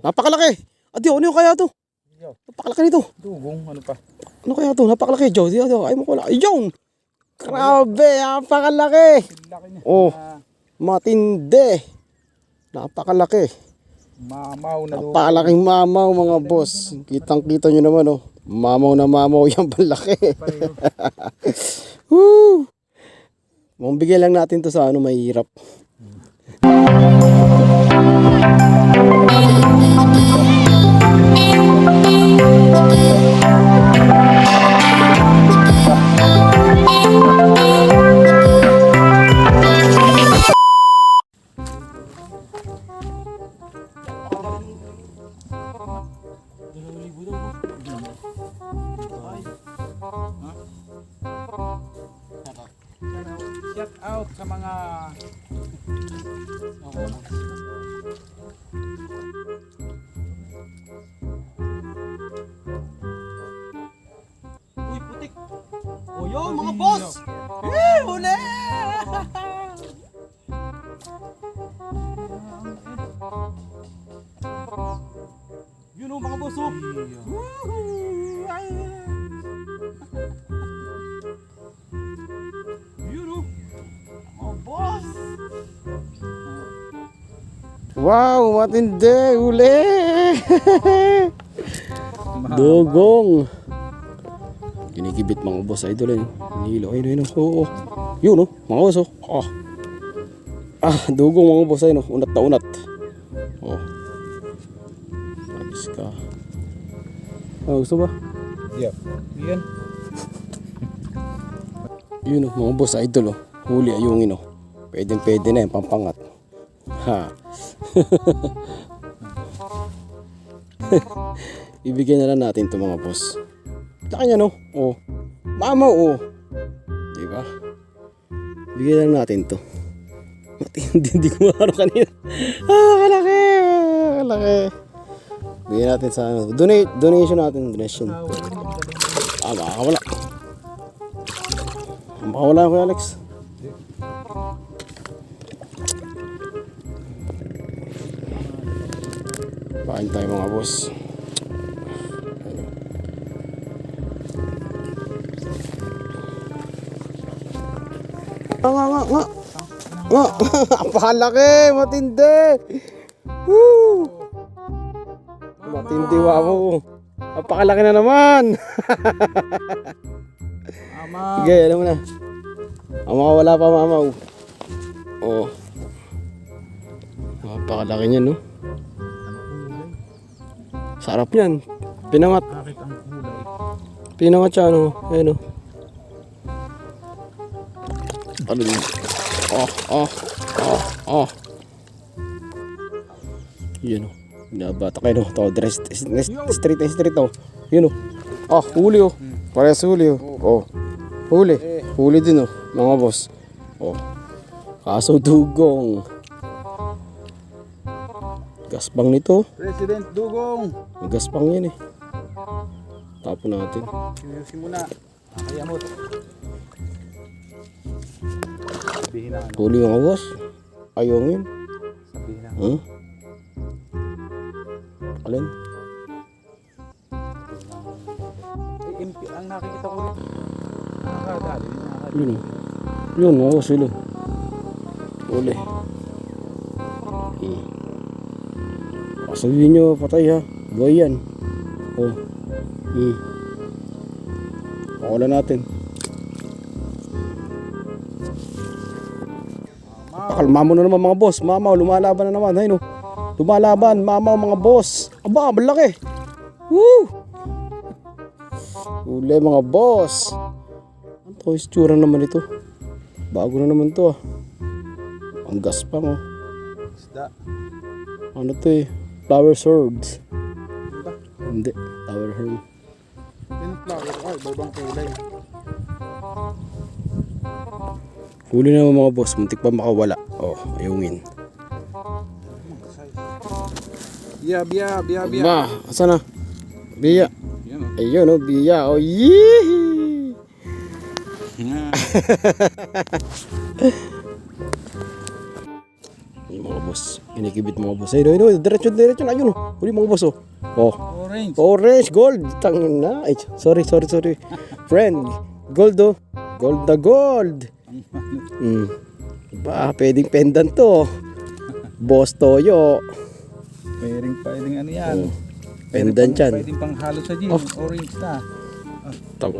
Napakalaki. Adi, ano yung kaya to? Napakalaki nito. Dugong, ano pa? Ano kaya to? Napakalaki, Joe. Di, ay mo ko lang. Ayun! Grabe, napakalaki. Oh, matindi. Napakalaki. mamaw na dugong. Napakalaking mamaw mga boss. Kitang kita nyo naman oh. Mamaw na mamaw yung palaki. Woo! Mambigay lang natin to sa ano mahirap. Shout out sa mga Uy, putik. O yun, mga boss. Eh, huli! Yun o, mga boss oh. Woohoo! Wow, matindi. Huli! Dugong. Kinikibit mga boss idol eh. Nilo, ayun, ayun. Oo, oo. Yun oh, mga boss oh. Ah. Ah, dugong mga boss ayun oh. Unat na unat. Oh. Ayos ka. Ah, gusto ba? Yep. Yan. Yun oh, mga boss idol oh. Huli ayungin oh. Pwede pwede na yan, pampangat. Ha. Ibigay na lang natin to mga boss. Laki no? Oh. Mama oh. Di ba? Bigyan lang natin to. Matindi, hindi ko maano kanina. Ah, kalaki! Kalaki. Bigyan natin sa ano. Donate, donation natin. Donation. Ah, baka wala. Baka ko, Alex. Kain tayo mga boss. Nga, nga, nga, nga. Nga, apalaki, matindi. Woo! Matindi wamo. Napakalaki na naman. Ama. Sige, alam mo na. Ang mga wala pa mamaw. Oo. Napakalaki niyan, no? Sarap niyan. Pinangat. Bakit ang kulay? Pinangat siya, ano? Ayun, no? Ano yun? Oh, oh, oh, oh. Yun, oh. Binabata kayo, no? Ito, street na street, oh. Yun, oh. Ah, huli, oh. Parehas huli, oh. Oh. Huli. Huli din, oh. Mga boss. Oh. Kaso dugong. Gaspang nito. President Dugong. Gaspang yan, eh. Tapon natin. Sinusin mo na. Kaya mo. Sabihin na ano. Huli mga boss. Ayungin. Sabihin na. Huh? Alin? MP, ang nakikita ko rin. Nakakadali. Yun. Yun, boss. Yun. oh. Huli. Sabihin nyo, patay ha. Buhay yan. Oh. Hmm. Pakula natin. Pakalma mo na naman mga boss. Mamaw, lumalaban na naman. Ayun, oh. Lumalaban, mamaw mga boss. Aba, malaki. Woo! Uli mga boss. Ang to, istura naman ito. Bago na naman to ah. Ang gaspang oh. Isda. Ano to eh? Flower swords. Hindi. Flower horn. Yan flower. Ay, babang kulay. Huli naman mga boss. Muntik pa makawala. Oh, ayungin. Biya, biya, biya, biya. Ba, asa na? Biya. Yan o. Ayun oh, biya. Oh, yee! Yung mga boss. Inikibit mga boss. Ayun, ayun, ayun. Diretso, diretso na. Ayun, oh. Huli mga boss, oh. Oh. Orange. Orange, gold. Tangin na. Ay, sorry, sorry, sorry. Friend. Gold, oh. Gold na gold. Mm. Ba, pwedeng pendant to. Boss Toyo. Pwedeng, pwedeng ano yan. Oh. Pendant yan. Pwedeng pang halo sa jeans. Oh. Orange na. Tang